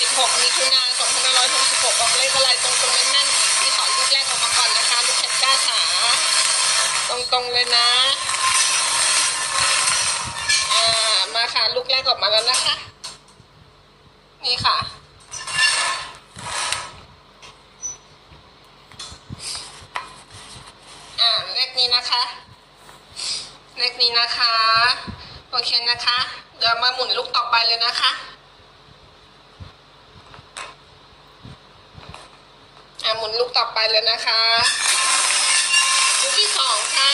16มิถุนา2566ออกเลขอะไรตรงๆแน่นๆพี่ขอลูกแรกออกมาก่อนนะคะลูกเพชรกล้าขาตรงๆเลยนะอ่ามาค่ะลูกแรกออกมาแล้วนะคะ นี่ค่ะอ่าเลขนี้นะคะ เลขนี้นะคะโอเคนะคะ เดี๋ยวมาหมุนลูกต่อไปเลยนะคะ อ่าหมุนลูกต่อไปเลยนะคะลูกที่สองค่ะ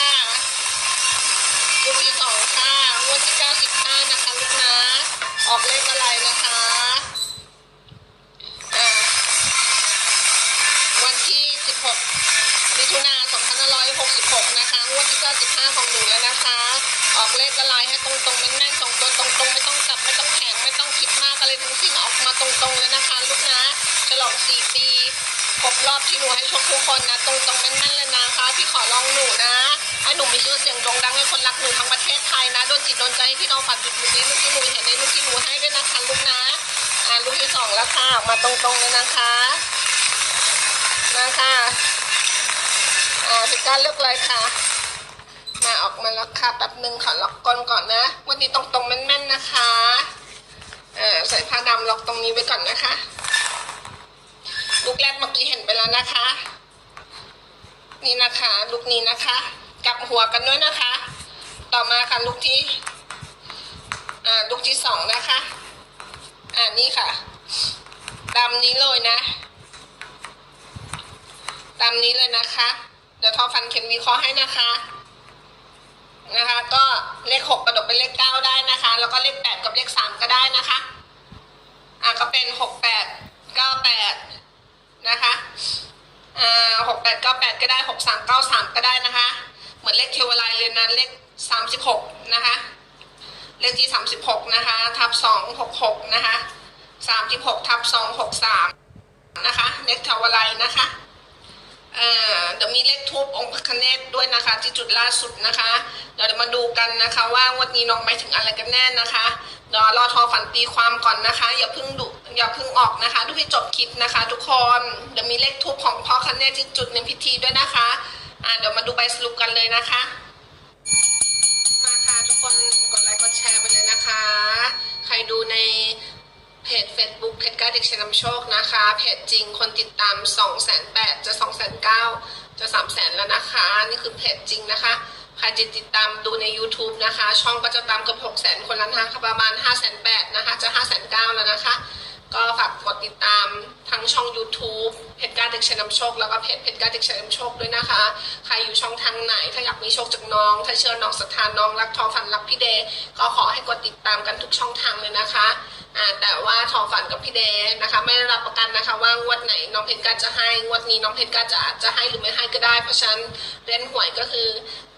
ลูกที่สองค่ะงวดที่เก้าสิบห้านะคะลูกนะ ออกเลขอะไรนะคะอ่าวันที่สิบหกมิถุนาสองพันห้าร้อยหกสิบหกนะคะงวดที่เก้าสิบห้าของหนูแล้วนะคะ ออกเลขอะไรให้ตรงๆแน่นๆสองตัวตรงๆไม่ต้องกลับไม่ต้องแข็งไม่ต้องคิดมากอะไรทั้งสิ้นออกมาตรงๆเลยนะคะ ลูกนะฉลองสี่ปี ครบรอบที่หนูให้โชคทุกคนนะ ตรงๆแน่นๆเลยนะคะ พี่ขอลองหนูนะให้หนูมีชื่อเสียงโด่งดังให้คนรักหนูทั้งประเทศไทยนะโดนจิตโดนใจให้พี่น้องฝันหยุดหยุดนี้ลูกที่หนูเห็นในลูกที่หนูให้ด้วยนะคะลูกนะอ่าลูกที่สองแล้วค่ะออกมาตรงๆเลยนะคะมาค่ะอ่าพี่การเลือกเลยค่ะมาออกมาแล้วค่ะแป๊บหนึ่งขอล็อกก้นก่อนนะวันนี้ตรงๆแม่นๆนะคะเอ่าใส่ผ้าดำล็อกตรงนี้ไว้ก่อนนะคะ ลูกแรกเมื่อกี้เห็นไปแล้วนะคะ นี่นะคะ ลูกนี้นะคะ กลับหัวกันด้วยนะคะ ต่อมาค่ะลูกที่ อ่าลูกที่สองนะคะ อ่านี่ค่ะตามนี้เลยนะ ตามนี้เลยนะคะ เดี๋ยวทอฟันเข็มวิเคราะห์ให้นะคะ นะคะ ก็เลขหกกระดกเป็นเลขเก้าได้นะคะ แล้วก็เลขแปดกับเลขสามก็ได้นะคะ อ่าก็เป็นหกแปดเก้าแปด นะคะอ่าหกแปดเก้าแปดก็ได้หกสามเก้าสามก็ได้นะคะ เหมือนเลขเทวไลเลยนะเลขสามสิบหกนะคะ เลขที่สามสิบหกนะคะทับสองหกหกนะคะสามสิบหกทับสองหกสามนะคะเลขเทวไลน์นะคะเอ่อเดี๋ยวมีเลขทูปองค์พระคเนศด้วยนะคะ ที่จุดล่าสุดนะคะ เดี๋ยวมาดูกันนะคะ ว่างวันนี้น้องไปถึงอะไรกันแน่นะคะ รอทอฝันตีความก่อนนะคะ อย่าเพิ่งดุอย่าเพิ่งออกนะคะดูให้จบคลิปนะคะ ทุกคนเดี๋ยวมีเลขทูปของพ่อคเนศที่จุดในพิธีด้วยนะคะอ่าเดี๋ยวมาดูใบสรุปกันเลยนะคะ มาค่ะทุกคนกดไลค์กดแชร์ไปเลยนะคะ ใครดูในเพจ Facebook เพจก้าเด็กชนำโชคนะคะ เพจจริงคนติดตาม2 8 0 0 0จะ2 9 0 0 0จะ3 0 0 0 0แล้วนะคะ นี่คือเพจจริงนะคะ ใครจะติดตามดูใน YouTube นะคะ ช่องก็จะตามเกับ6 0 0 0 0คนแล้วนะคะประมาณ 5 8 0 0 0นะคะ จะ 5 9 0 0แล้วนะคะ ก็ฝากกดติดตามทั้งช่อง YouTube เพจการเด็กชยนำโชค แล้วก็เพจเพจการเด็กชยนำโชคด้วยนะคะ ใครอยู่ช่องทางไหน ถ้าอยากมีโชคจากน้อง ถ้าเชื่อน้องศรัทธาน้องรักทอฝันรักพี่เดย์ก็ขอให้กดติดตามกันทุกช่องทางเลยนะคะอ่าแต่ว่าทอฝันกับพี่เดย์นะคะ ไม่ได้รับประกันนะคะ ว่างวดไหนน้องเพชรการจะให้งวดนี้น้องเพชรการจะอาจจะให้หรือไม่ให้ก็ได้ เพราะฉะนั้นเล่นหวยก็คือ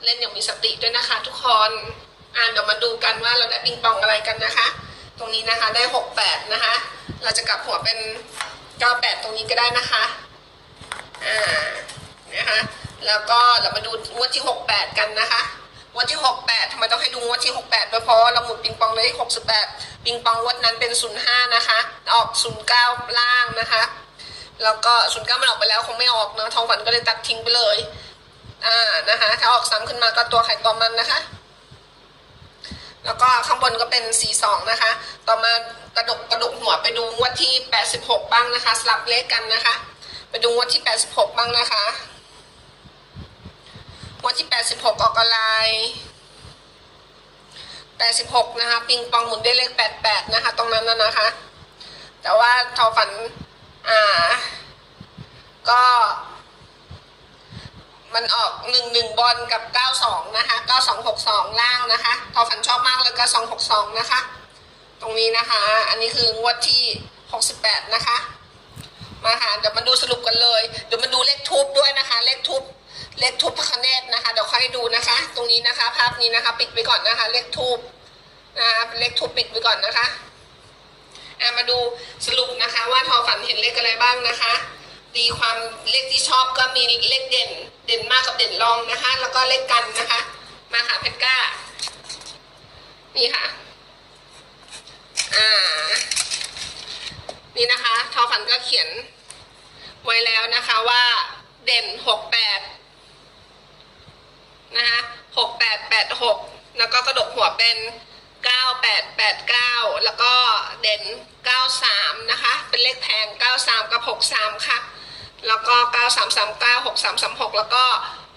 เล่นอย่างมีสติด้วยนะคะ ทุกคนอ่าเดี๋ยวมาดูกันว่าเราได้ปิงปองอะไรกันนะคะ ตรงนี้นะคะได้หกแปดนะคะ เราจะกลับหัวเป็นเก้าแปดตรงนี้ก็ได้นะคะอ่านะคะแล้วก็เรามาดูงวดที่หกแปดกันนะคะงวดที่หกแปดทำไมต้องให้ดูงวดที่หกแปดด้วยเพราะเราหมุนปิงปองเลยหกสิบแปดปิงปองงวดนั้นเป็นศูนย์ห้านะคะออกศูนย์เก้าล่างนะคะแล้วก็ศูนย์เก้ามันออกไปแล้วคงไม่ออกเนอะทองฝันก็เลยตัดทิ้งไปเลย อ่านะคะถ้าออกซ้ำขึ้นมาก็ตัวไข่ตัวมันนะคะ แล้วก็ข้างบนก็เป็น42นะคะ ต่อมากระดกกระดกหัวไปดูงวดที่ 86 บ้างนะคะ สลับเลขกันนะคะ ไปดูงวดที่ 86 บ้างนะคะงวดที่ 86 ออกอะไร 86 นะคะ ปิงปองหมุนได้เลข 88 นะคะ ตรงนั้นนะนะคะ แต่ว่าทอฝัน อ่า ก็ มันออกหนึ่งหนึ่งบอลกับเก้าสองนะคะเก้าสองหกสองล่างนะคะทอฝันชอบมากเลยเก้าสองหกสองนะคะ ตรงนี้นะคะ อันนี้คืองวดที่หกสิบแปดนะคะ มาค่ะเดี๋ยวมาดูสรุปกันเลย เดี๋ยวมาดูเลขทูบด้วยนะคะ เลขทูบเลขทูบพระคเนศนะคะ เดี๋ยวค่อยดูนะคะ ตรงนี้นะคะ ภาพนี้นะคะ ปิดไว้ก่อนนะคะ เลขทูบนะคะเลขทูบปิดไว้ก่อนนะคะอะมาดูสรุปนะคะ ว่าทอฝันเห็นเลขอะไรบ้างนะคะ มีความเลขที่ชอบก็มีเลขเด่น เด่นมากกับเด่นรองนะคะ แล้วก็เลขกันนะคะ มาค่ะเพชรก้า นี่ค่ะ อ่า นี่นะคะทอฝันก็เขียน ไว้แล้วนะคะว่าเด่นหกแปดนะคะหกแปดแปดหกแล้วก็กระดกหัวเป็นเก้าแปดแปดเก้าแล้วก็เด่นเก้าสามนะคะ เป็นเลขแทงเก้าสามกับหกสามค่ะ แล้วก็เก้าสามสามเก้าหกสามสามหกแล้วก็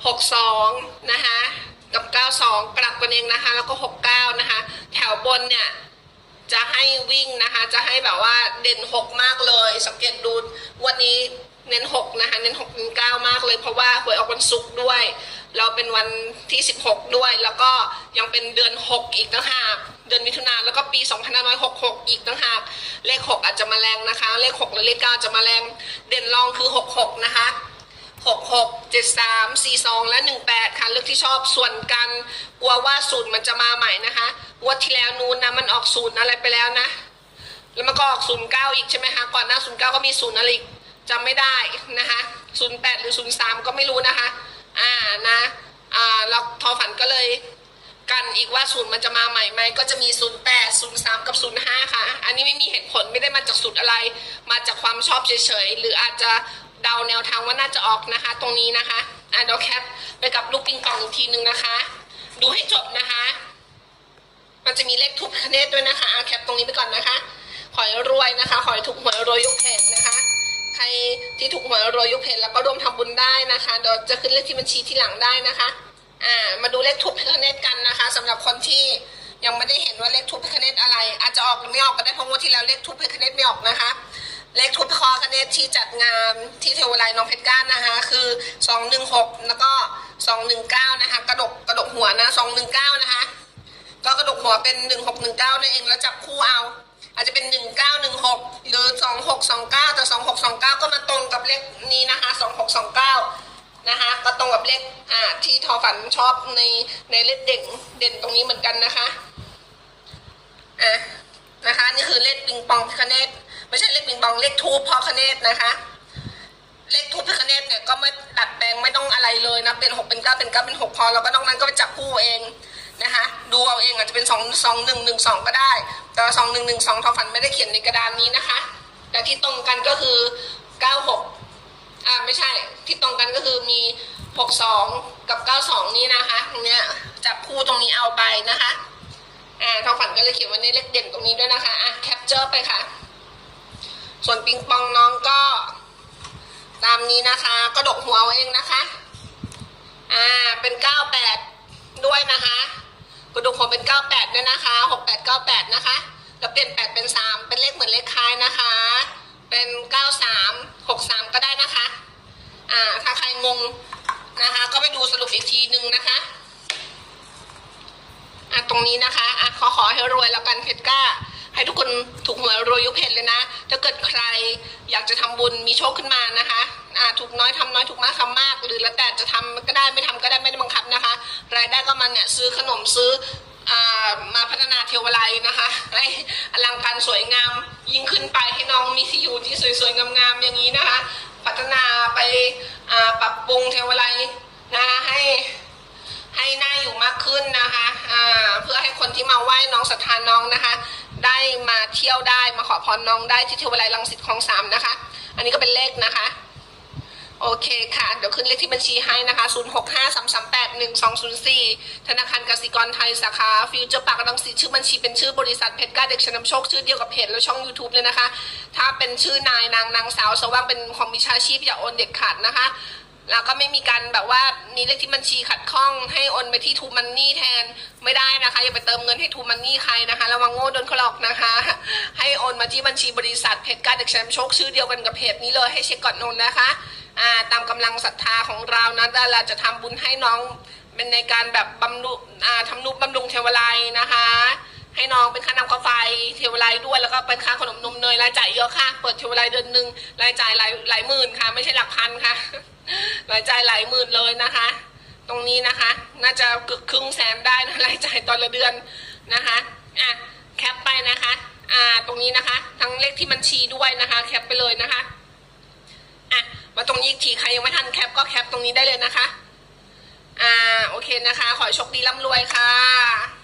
หกสองนะคะกับเก้าสองกลับกันเองนะคะ แล้วก็หกเก้านะคะ แถวบนเนี่ยจะให้วิ่งนะคะ จะให้แบบว่าเด่นหกมากเลย สังเกตดูวันนี้ เน้นหกนะคะเน้นหกเน้นเก้ามากเลย เพราะว่าหวยออกวันศุกร์ด้วย เราเป็นวันที่16ด้วย แล้วก็ยังเป็นเดือน6อีกต่างหากเดือนมิถุนาแล้วก็ปี2566 อีกต่างหากเลข 6 อาจจะมาแรงนะคะ เลข6หรือเลข 9 จะมาแรงเด่นรองคือ 66 นะคะ66 73 42 และ 18 ค่ะเลือกที่ชอบส่วนกันกลัวว่าศูนย์มันจะมาใหม่นะคะงวดที่แล้วนู้นนะมันออกศูนย์อะไรไปแล้วนะ แล้วมันก็ออก09อีกใช่ไหมคะก่อนหน้า09ก็มีศูนย์อะไรอีก จำไม่ได้นะคะ08 หรือ 03 ก็ไม่รู้นะคะ อ่านะอ่าแล้วทอฝันก็เลยกันอีกว่าศูนย์มันจะมาใหม่ไหมก็จะมี 08 03 กับ 05 ค่ะ อันนี้ไม่มีเหตุผลไม่ได้มาจากสูตรอะไร มาจากความชอบเฉยๆ หรืออาจจะเดาแนวทางว่าน่าจะออกนะคะ ตรงนี้นะคะอ่าเดี๋ยวแคปไปกับลูกปิงปองอีกทีนึงนะคะ ดูให้จบนะคะ มันจะมีเลขทุบคเนตด้วยนะคะเอาแคปตรงนี้ไปก่อนนะคะ ขอให้รวยนะคะ ขอให้ถูกหวยรวยยกเพจนะคะ ใครที่ถูกหวยรวยยกเพจแล้วก็ร่วมทำบุญได้นะคะเดี๋ยวจะขึ้นเลขที่บัญชีที่หลังได้นะคะอ่ามาดูเลขทุบคเนตกันนะคะสำหรับคนที่ยังไม่ได้เห็นว่าเลขทุบคเนตอะไร อาจจะออกหรือไม่ออกก็ได้เพราะว่าที่แล้วเลขทุบคเนตไม่ออกนะคะ เลขทุบคอคเนตที่จัดงานที่เทวไลน้องเพชรก้านนะคะ คือสองหนึ่งหกแล้วก็สองหนึ่งเก้านะคะกระดกกระดกหัวนะสองหนึ่งเก้านะคะ ก็กระดกหัวเป็นหนึ่งหกหนึ่งเก้านั่นเองแล้วจับคู่เอา อาจจะเป็นหนึ่ง สอ2629 แต่สองหกสองเก้าก็มาตรงกับเลขนี้นะคะสองหกสองเก้านะคะ ก็ตรงกับเลขอ่าที่ทอฝันชอบในในเลขเด่นเด่นตรงนี้เหมือนกันนะคะ อะนะคะนี่คือเลขปิงปองพิคเนตไม่ใช่เลขปิงปองเลขทูพ่อคเนตนะคะ เลขทูปพิคเนตเนี่ยก็ไม่ดัดแปลงไม่ต้องอะไรเลยนะเป็นหกเป็นเก้าเป็นเก้าเป็นหกพอแล้วก็นอกนั้นก็ไปจับคู่เองนะคะดูเอาเองอาจจะเป็นสองสองหนึ่งหนึ่งสองก็ได้ แต่สองหนึ่งหนึ่งสองทอฝันไม่ได้เขียนในกระดานนี้นะคะ แต่ที่ตรงกันก็คือเก้าหกอ่าไม่ใช่ ที่ตรงกันก็คือมีหกสองกับเก้าสองนี้นะคะตรงเนี้ยจับคู่ตรงนี้เอาไปนะคะอ่าทองฝันก็เลยเขียนไว้ในเลขเด่นตรงนี้ด้วยนะคะอะแคปเจอร์ไปค่ะ ส่วนปิงปองน้องก็ ตามนี้นะคะก็ดกหัวเองนะคะ อ่าเป็นเก้าแปดด้วยนะคะกระดูกหัวเป็น 98 ด้วยนะคะ 6898 นะคะ แล้วเปลี่ยน8เป็น3เป็นเลขเหมือนเลขคล้ายนะคะ เป็น93 63ก็ได้นะคะ อ่า ถ้าใครงงนะคะ ก็ไปดูสรุปอีกทีหนึ่งนะคะอะตรงนี้นะคะอะขอขอให้รวยแล้วกันเพชรก้า ให้ทุกคนถูกหวยรวยยุคเพชรเลยนะ ถ้าเกิดใครอยากจะทำบุญมีโชคขึ้นมานะคะอ่าถูกน้อยทำน้อยถูกมากทำมาก หรือแล้วแต่จะทำก็ได้ไม่ทำก็ได้ไม่ได้บังคับนะคะ รายได้ก็มันเนี่ยซื้อขนมซื้อ มาพัฒนาเทวไลยนะคะ ให้อลังการสวยงามยิ่งขึ้นไปให้น้องมีที่อยู่ที่สวยๆงามๆอย่างนี้นะคะ พัฒนาไปปรับปรุงเทวไลยนะคะให้ให้น่าอยู่มากขึ้นนะคะเพื่อให้คนที่มาไหว้น้องศรัทธาน้องนะคะ ได้มาเที่ยวได้มาขอพรน้องได้ที่เทวไลยรังสิตคลองสามนะคะ อันนี้ก็เป็นเลขนะคะ โอเคค่ะ เดี๋ยวขึ้นเลขที่บัญชีให้นะคะ 0 6 5 3 3 8 1 2 0 4 ธนาคารกสิกรไทยสาขา ฟิวเจอร์ปากรังสิตชื่อบัญชีเป็นชื่อบริษัทเพชรกล้าเด็กชนำโชค ชื่อเดียวกับเพจและช่อง YouTube เลยนะคะ ถ้าเป็นชื่อนายนางนางสาวสว่างเป็นของมิชาชีพอย่าโอนเด็ดขาดนะคะ แล้วก็ไม่มีการแบบว่ามีเลขที่บัญชีขัดข้องให้โอนไปที่ทูมันนี่แทนไม่ได้นะคะอย่าไปเติมเงินให้ทูมันนี่ใครนะคะระวังโง่โดนเขาหลอกนะคะ ให้โอนมาที่บัญชีบริษัทเพชรกล้าเด็กชนำโชคชื่อเดียวกันกับเพจนี้เลยให้เช็คก่อนโอนนะคะอ่าตามกำลังศรัทธาของเรานะแต่เราจะทำบุญให้น้องเป็นในการแบบบำรุงอ่าทำนุบำรุงเทวไลนะคะ ให้น้องเป็นค่าน้ำค่าไฟเทวไลด้วยแล้วก็เป็นค่าขนมนมเนยรายจ่ายเยอะค่ะ เปิดเทวไลเดือนหนึ่งรายจ่ายหลายหลายหมื่นค่ะ ไม่ใช่หลักพันค่ะรายจ่ายหลายหมื่นเลยนะคะ ตรงนี้นะคะ น่าจะเกือบครึ่งแสนได้นะรายจ่ายตอนละเดือนนะคะอะแคปไปนะคะอ่าตรงนี้นะคะ ทั้งเลขที่บัญชีด้วยนะคะ แคปไปเลยนะคะอะมาตรงนี้อีกทีใครยังไม่ทันแคปก็แคปตรงนี้ได้เลยนะคะ อ่าโอเคนะคะ ขอโชคดีร่ำรวยค่ะ